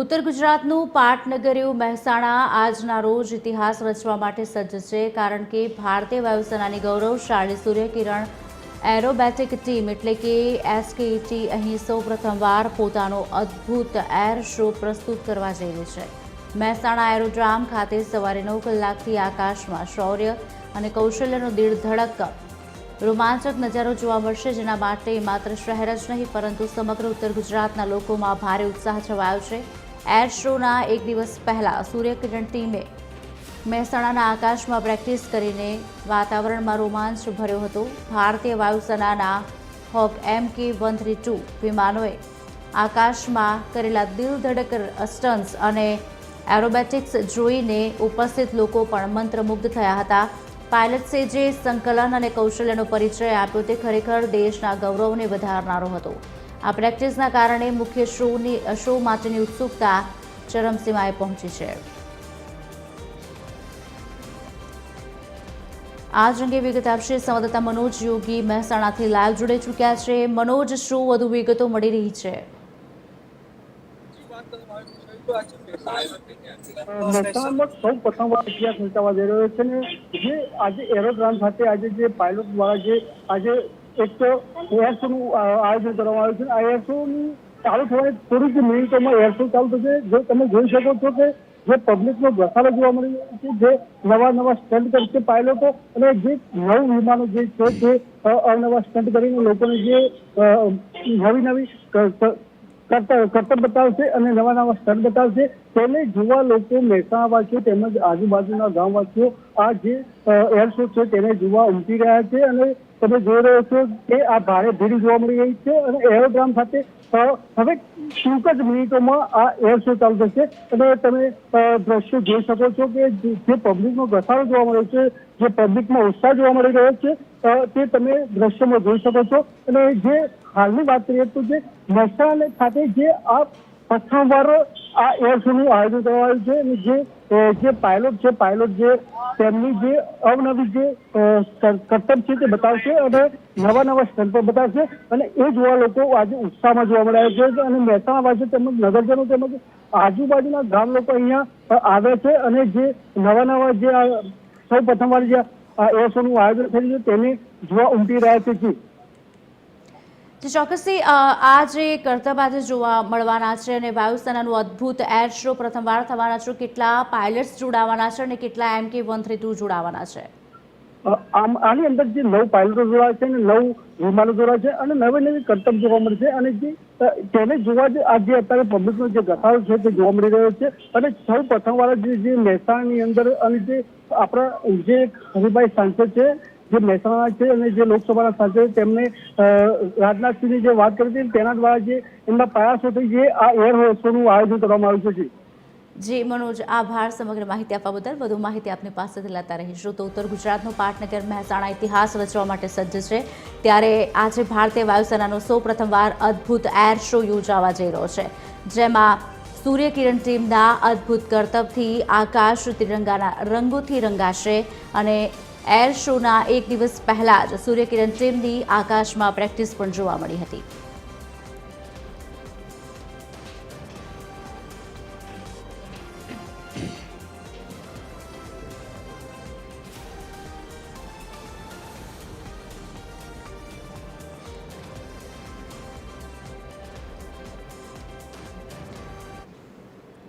ઉત્તર ગુજરાતનું પાટનગર એવું મહેસાણા આજના રોજ ઇતિહાસ રચવા માટે સજ્જ છે, કારણ કે ભારતીય વાયુસેનાની ગૌરવશાળી સૂર્યકિરણ એરોબેટિક ટીમ એટલે કે એસકેટી અહીં સૌ પ્રથમવાર પોતાનો અદ્ભુત એર શો પ્રસ્તુત કરવા જઈ રહી છે. મહેસાણા એરોડ્રામ ખાતે સવારે નવ કલાકથી આકાશમાં શૌર્ય અને કૌશલ્યનો ધડક રોમાંચક નજારો જોવા મળશે, જેના માટે માત્ર શહેર જ નહીં, પરંતુ સમગ્ર ઉત્તર ગુજરાતના લોકોમાં ભારે ઉત્સાહ છવાયો છે. એર શોના એક દિવસ પહેલાં સૂર્યકિરણ ટીમે મહેસાણાના આકાશમાં પ્રેક્ટિસ કરીને વાતાવરણમાં રોમાંચ ભર્યો હતો. ભારતીય વાયુસેનાના હોક એમ કે વન થ્રી ટુ વિમાનોએ આકાશમાં કરેલા દિલ ધડક સ્ટન્સ અને એરોબેટિક્સ જોઈને ઉપસ્થિત લોકો પણ મંત્રમુગ્ધ થયા હતા. પાયલટ્સે જે સંકલન અને કૌશલ્યનો પરિચય આપ્યો તે ખરેખર દેશના ગૌરવને વધારનારો હતો. આ પ્રેક્ટિસના કારણે મુખ્ય શોની, શો માટેની ઉત્સુકતા ચરમસીમાએ પહોંચી છે. આ જ અંગે વિગત આપશે સંવાદદાતા મનોજ યોગી. મહેસાણાથી લાઈવ જોડે ચૂક્યા છે. મનોજ, શું વધુ વિગતો મળી રહી છે. મહેસાણામાં આજે એરોડ્રામ ખાતે આજે જે પાયલોટ દ્વારા જે આજે એક એર શોનું આયોજન કરવામાં આવ્યું છે. આ એર શોનું ચાલુ થવાની થોડીક મિનિટોમાં એર ચાલુ થશે. જો તમે જોઈ શકો છો કે જે પબ્લિકનો ઘસારો જોવા મળી રહ્યો છે, જે નવા નવા સ્ટન્ટ કરશે પાયલોટો અને જે નવું વિમાનો જે છે તે અવનવા સ્ટન્ટ કરીને લોકોને જે નવી નવી કરતર બતાવશે અને નવા નવા સ્ટન્ટ બતાવશે. તેને જોવા લોકો મહેસાણાવાસીઓ તેમજ આજુબાજુના ગામવાસીઓ આ જે એર છે તેને જોવા ઉમટી રહ્યા છે અને તમે જોઈ રહ્યો છો કે આ ભારે ભીડ જોવા મળી રહી છે અને એરોડ્રામ ખાતે હવે ટૂંક જ મિનિટોમાં આ એર ચાલુ થશે. અને તમે દ્રશ્યો જોઈ શકો છો કે જે પબ્લિકનો ઘસારો જોવા મળ્યો છે, જે પબ્લિકમાં ઉત્સાહ જોવા મળી રહ્યો છે તે તમે દ્રશ્યમાં જોઈ શકો છો. અને જે હાલની વાત કરીએ તો જે મહેસાણા ખાતે જે આ પ્રથમવાર આ એર આયોજન કરવામાં આવ્યું છે અને જે જે પાયલોટ છે પાયલોટ જે તેમની જે અવનવી જે કરતબ છે તે બતાવશે અને નવા નવા સ્ટન્ટ પણ બતાવશે અને એ જોવા લોકો આજે ઉત્સાહમાં જોવા મળ્યા છે અને મહેસાણાવાસી તેમજ નગરજનો તેમજ આજુબાજુના ગામ લોકો અહીંયા આવે છે અને જે નવા નવા જે સૌ પ્રથમવાર જે આ એર આયોજન થયું છે તેને જોવા ઉમટી રહ્યા છે જે ચોક્કસથી આ જે કરતબ આજે જોવા મળવાના છે અને વાયુસેનાનું અદ્ભુત એર શો પ્રથમવાર થવાના છે. કેટલા પાયલટ્સ જોડાવાના છે અને કેટલા એમ કે વન થ્રી ટુ જોડાવાના છે? આમ, આની અંદર જે નવ પાયલટો જોડાય છે અને નવ વિમાનો જોડાય છે અને નવી નવી કરતબ જોવા મળશે અને જે તેને જોવા જે આજે અત્યારે પબ્લિકનો જે ઘટાડો છે તે જોવા મળી રહ્યો છે. અને સૌ પ્રથમવાર જે મહેસાણાની અંદર અને જે આપણા જે હરિભાઈ સાંસદ છે જે મહેસાણા છે અને જે લોકસભાના સાંસદ તેમને રાજનાથસિંહની જે વાત કરી હતી તેના દ્વારા જે એમના પ્રયાસોથી જે આ એર હોસ્ટનું આયોજન કરવામાં આવ્યું છે જી. મનોજ, આભાર સમગ્ર માહિતી આપવા બદલ. વધુ માહિતી આપની પાસેથી લેતા રહીશું. તો ઉત્તર ગુજરાતનો પાટનગર મહેસાણા ઇતિહાસ રચવા માટે સજ્જ છે. ત્યારે આજે ભારતીય વાયુસેનાનો સૌ પ્રથમવાર અદ્ભુત એર શો યોજાવા જઈ રહ્યો છે. જેમાં સૂર્યકિરણ ટીમના અદ્ભુત કરતબથી આકાશ તિરંગાના રંગોથી રંગાશે અને એર શોના એક દિવસ પહેલા જ સૂર્યકિરણ ટીમની આકાશમાં પ્રેક્ટિસ પણ જોવા મળી હતી.